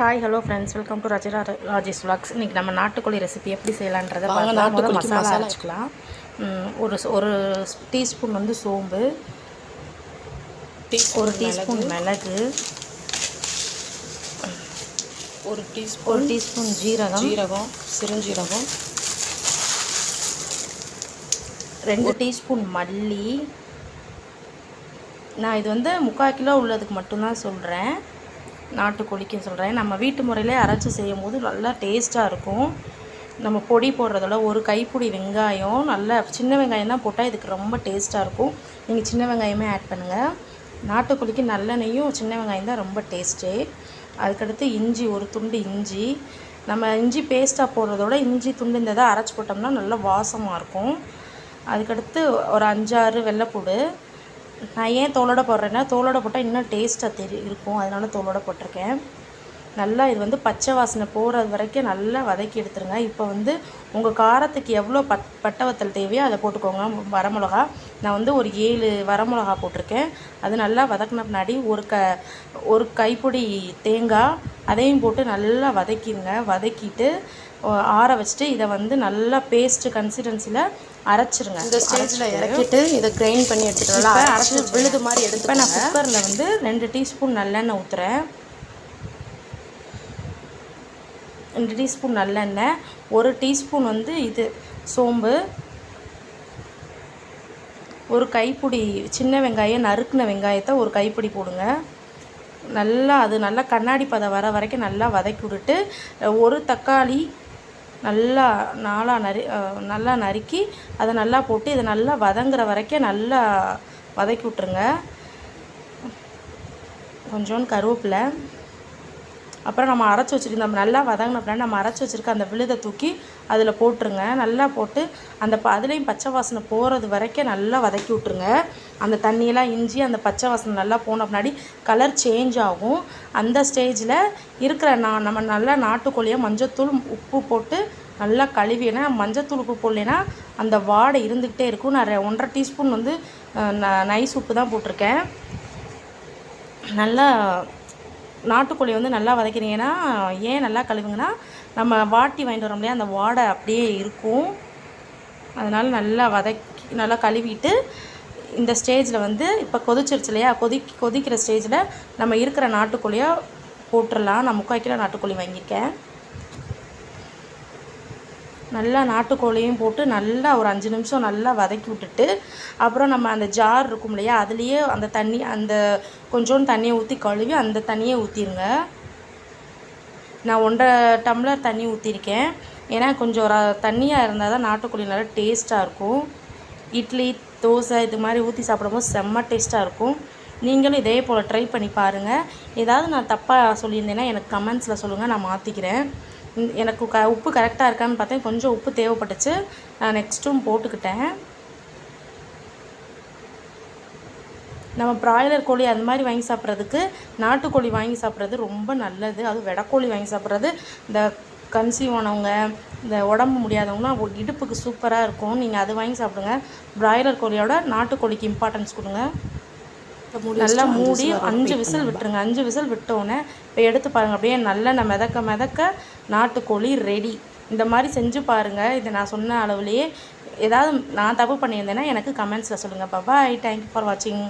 Hi hello friends welcome to ரஜிரா Rajesh vlogs. இன்றைக்கி நம்ம நாட்டுக்கோழி ரெசிபி எப்படி செய்யலான்றதை நாட்டுக்கோழிக்கு மசாலா அரைச்சிக்கலாம் ஒரு ஒரு டீஸ்பூன் வந்து சோம்பு ஒரு டீஸ்பூன் மிளகு. ஒரு ஒரு டீஸ்பூன் டீஸ்பூன் ஜீரகம். ஜீரகம் சிறுஞ்சீரகம். ரெண்டு டீஸ்பூன் மல்லி. நான் இது வந்து முக்கால் கிலோ உள்ளதுக்கு மட்டும்தான் சொல்கிறேன் நாட்டுக்கோழிக்குன்னு சொல்கிறேன் நம்ம வீட்டு முறையிலே அரைச்சி செய்யும் போது நல்லா டேஸ்ட்டாக இருக்கும். நம்ம பொடி போடுறதோட ஒரு கைப்பிடி வெங்காயம் நல்லா சின்ன வெங்காயம் தான் போட்டால் இதுக்கு ரொம்ப டேஸ்ட்டாக இருக்கும். நீங்கள் சின்ன வெங்காயமே ஆட் பண்ணுங்கள் நாட்டுக்கோழிக்கு நல்லெண்ணெயும் சின்ன வெங்காயம் தான் ரொம்ப டேஸ்ட்டு அதுக்கடுத்து இஞ்சி ஒரு துண்டு இஞ்சி. நம்ம இஞ்சி பேஸ்ட்டாக போடுறதோட இஞ்சி துண்டு இந்த இதை அரைச்சி போட்டோம்னா நல்லா வாசமாக இருக்கும். அதுக்கடுத்து ஒரு அஞ்சாறு வெள்ளைப்பூடு நான் ஏன் தோலோட போடுறேன்னா தோலோட போட்டால் இன்னும் டேஸ்ட்டாக தெரி இருக்கும். அதனால் தோலோட போட்டிருக்கேன். நல்லா இது வந்து பச்சை வாசனை போகிறது வரைக்கும் நல்லா வதக்கி எடுத்துருங்க. இப்போ வந்து உங்கள் காரத்துக்கு எவ்வளோ பட் பட்டை வத்தல் தேவையோ அதை போட்டுக்கோங்க. வரமிளகா. நான் வந்து ஒரு ஏழு வரமிளகா போட்டிருக்கேன். அது நல்லா வதக்கின பின்னாடி ஒரு க ஒரு கைப்பொடி தேங்காய் அதையும் போட்டு நல்லா வதக்கிடுங்க வதக்கிட்டு ஆற வச்சுட்டு இதை வந்து நல்லா பேஸ்ட்டு கன்சிஸ்டன்சியில் அரைச்சிருங்க. இந்த ஸ்டேஜில் இறக்கிட்டு இதை கிரைண்ட் பண்ணி இப்ப அரைச்சி விழுது மாதிரி எடுத்து நான் குக்கரில் வந்து ரெண்டு டீஸ்பூன் நல்லெண்ணெய் ஊற்றுறேன் ரெண்டு டீஸ்பூன் நல்லெண்ணெய் ஒரு டீஸ்பூன் வந்து இது சோம்பு ஒரு கைப்பிடி சின்ன வெங்காயம் நறுக்குன வெங்காயத்தை ஒரு கைப்பிடி போடுங்க. நல்லா அது நல்லா கண்ணாடி பதம் வர வரைக்கும் நல்லா வதக்கி விட்டுட்டு ஒரு தக்காளி நல்லா நாளாக நறு நல்லா நறுக்கி அதை நல்லா போட்டு இதை நல்லா வதங்குற வரைக்கும் நல்லா வதக்கி விட்ருங்க கொஞ்சோண்டு கருவேப்பிலை. அப்புறம் நம்ம அரைச்சி வச்சுருக்க நம்ம நல்லா வதங்கின நம்ம அரைச்சி வச்சுருக்க அந்த விழுதை தூக்கி அதில் போட்டுருங்க. நல்லா போட்டு அந்த ப அதுலேயும் பச்சை வாசனை போகிறது வரைக்கும் நல்லா வதக்கி விட்ருங்க அந்த தண்ணியெல்லாம் இஞ்சி அந்த பச்சை வாசனை நல்லா போன பின்னாடி கலர் சேஞ்ச் ஆகும். அந்த ஸ்டேஜில் இருக்கிற நான் நம்ம நல்லா நாட்டுக்கோழியை மஞ்சத்தூள் உப்பு போட்டு நல்லா கழுவி ஏன்னா மஞ்சத்தூள் உப்பு போடலைன்னா அந்த வாடை இருந்துக்கிட்டே இருக்கும். நான் ரெ- ஒன்றரை டீஸ்பூன் வந்து ந- நைஸ் உப்பு தான் போட்டிருக்கேன். நல்லா நாட்டுக்கோழி வந்து நல்லா வதக்கிறீங்கன்னா ஏன் நல்லா கழுவுங்கன்னா நம்ம வாட்டி வாங்கிட்டு வரோம் இல்லையா அந்த வாடை அப்படியே இருக்கும். அதனால் நல்லா வதக்கி நல்லா கழுவிட்டு இந்த ஸ்டேஜில் வந்து இப்போ கொதிச்சிருச்சு இல்லையா? கொதி கொதிக்கிற ஸ்டேஜில் நம்ம இருக்கிற நாட்டுக்கோழியாக போட்டுடலாம் நான் முக்கால் கிலோ நாட்டுக்கோழி வாங்கியிருக்கேன். நல்லா நாட்டுக்கோழியும் போட்டு நல்லா ஒரு அஞ்சு நிமிஷம் நல்லா வதக்கி விட்டுட்டு அப்புறம் நம்ம அந்த ஜார் இருக்கும் இல்லையா? அதுலேயே அந்த தண்ணி அந்த கொஞ்சோண்டு தண்ணியை ஊற்றி கழுவி அந்த தண்ணியை ஊற்றிருங்க நான் ஒன்றரை டம்ளர் தண்ணி ஊற்றிருக்கேன் ஏன்னா கொஞ்சம் தண்ணியாக இருந்தால் தான் நாட்டுக்கோழி நல்லா டேஸ்ட்டாக இருக்கும். இட்லி தோசை இது மாதிரி ஊற்றி சாப்பிடும்போது செம்ம டேஸ்ட்டாக இருக்கும். நீங்களும் இதே போல் ட்ரை பண்ணி பாருங்கள் ஏதாவது நான் தப்பாக சொல்லியிருந்தேன்னா எனக்கு கமெண்ட்ஸில் சொல்லுங்கள் நான் மாற்றிக்கிறேன் எனக்கு க உப்பு கரெக்டாக இருக்கான்னு பார்த்தேன். கொஞ்சம் உப்பு தேவைப்பட்டுச்சு. நான் நெக்ஸ்ட்டும் போட்டுக்கிட்டேன். நம்ம பிராய்லர் கோழி அந்த மாதிரி வாங்கி சாப்பிட்றதுக்கு நாட்டுக்கோழி வாங்கி சாப்பிட்றது ரொம்ப நல்லது. அதுவும் வெடக்கோழி வாங்கி சாப்பிட்றது. இந்த கன்சீவ் ஆனவங்க இந்த உடம்பு முடியாதவங்களாம் இடுப்புக்கு சூப்பராக இருக்கும். நீங்கள் அது வாங்கி சாப்பிடுங்க. பிராய்லர் கோழியோட நாட்டுக்கோழிக்கு இம்பார்ட்டன்ஸ் கொடுங்க. நல்லா மூடி அஞ்சு விசில் விட்டுருங்க. அஞ்சு விசில் விட்டோன்னே இப்போ எடுத்து பாருங்கள் அப்படியே நல்லா மிதக்க மிதக்க நாட்டுக்கோழி ரெடி இந்த மாதிரி செஞ்சு பாருங்கள் இதை நான் சொன்ன அளவுலேயே ஏதாவது நான் தப்பு பண்ணியிருந்தேன்னா எனக்கு கமெண்ட்ஸில் சொல்லுங்கள் பாய் தேங்க்யூ ஃபார் வாட்சிங்